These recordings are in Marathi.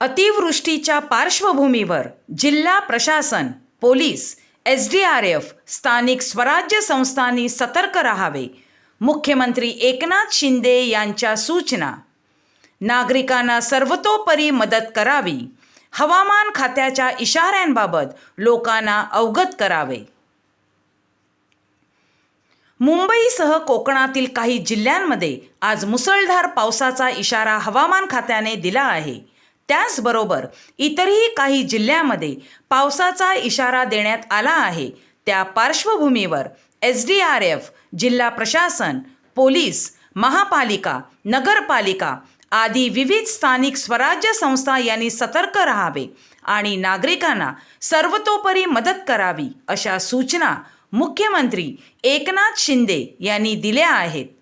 अतिवृष्टीच्या पार्श्वभूमीवर जिल्हा प्रशासन police S D R F स्थानिक स्वराज्य संस्थांनी सतर्क राहावे. मुख्यमंत्री एकनाथ शिंदे यांच्या सूचना. नागरिकांना सर्वतोपरी मदत करावी. हवामान खात्याच्या इशाऱ्यांबाबत लोकांना अवगत करावे. मुंबईसह कोकणातील काही जिल्ह्यांमध्ये आज मुसळधार पावसाचा इशारा हवामान खात्याने दिला आहे. त्याचबरोबर इतरही काही जिल्ह्यामध्ये पावसाचा इशारा देण्यात आला आहे. त्या पार्श्वभूमीवर एस डी आर एफ जिल्हा प्रशासन पोलीस महापालिका नगरपालिका आदी विविध स्थानिक स्वराज्य संस्था यांनी सतर्क राहावे आणि नागरिकांना सर्वतोपरी मदत करावी अशा सूचना मुख्यमंत्री एकनाथ शिंदे यांनी दिल्या आहेत.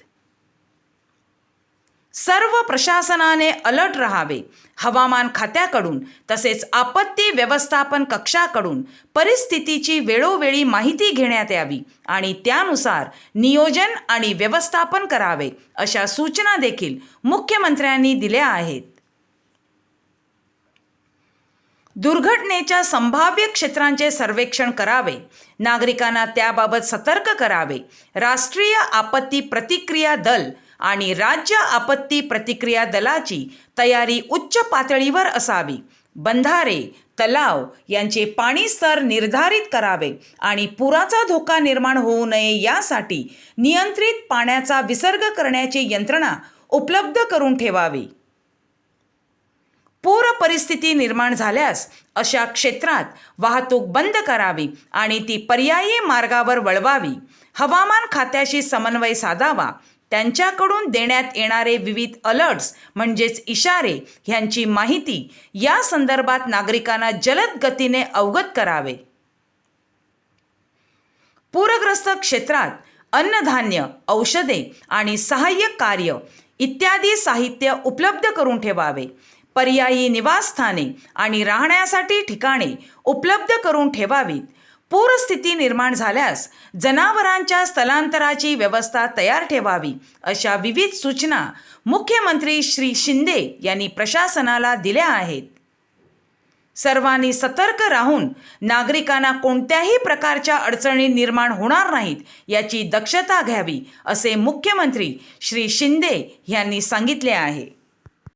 सर्व प्रशासनाने अलर्ट राहावे. हवामान खात्याकडून तसेच आपत्ती व्यवस्थापन कक्षाकडून परिस्थितीची वेळोवेळी माहिती घेण्यात यावी आणि त्यानुसार नियोजन आणि व्यवस्थापन करावे अशा सूचना देखील मुख्यमंत्र्यांनी दिल्या आहेत. दुर्घटनेच्या संभाव्य क्षेत्रांचे सर्वेक्षण करावे. नागरिकांना त्याबाबत सतर्क करावे. राष्ट्रीय आपत्ती प्रतिक्रिया दल आणि राज्य आपत्ती प्रतिक्रिया दलाची तयारी उच्च पातळीवर असावी. बंधारे तलाव यांचे पाणी स्तर निर्धारित करावे आणि पुराचा धोका निर्माण होऊ नये यासाठी नियंत्रित पाण्याचा विसर्ग करण्याची यंत्रणा उपलब्ध करून ठेवावी. पूर परिस्थिती निर्माण झाल्यास अशा क्षेत्रात वाहतूक बंद करावी आणि ती पर्यायी मार्गावर वळवावी. हवामान खात्याशी समन्वय साधावा. त्यांच्याकडून देण्यात येणारे विविध अलर्ट्स म्हणजेच इशारे ह्यांची माहिती या संदर्भात नागरिकांना जलद गतीने अवगत करावे. पूरग्रस्त क्षेत्रात अन्नधान्य औषधे आणि सहाय्यक कार्य इत्यादी साहित्य उपलब्ध करून ठेवावे. पर्यायी निवासस्थाने आणि राहण्यासाठी ठिकाणे उपलब्ध करून ठेवावीत. पूरस्थिती निर्माण झाल्यास जनावरांच्या स्थलांतराची व्यवस्था तयार ठेवावी अशा विविध सूचना मुख्यमंत्री श्री शिंदे यांनी प्रशासनाला दिल्या आहेत. सर्वांनी सतर्क राहून नागरिकांना कोणत्याही प्रकारच्या अडचणी निर्माण होणार नाहीत याची दक्षता घ्यावी असे मुख्यमंत्री श्री शिंदे यांनी सांगितले आहे.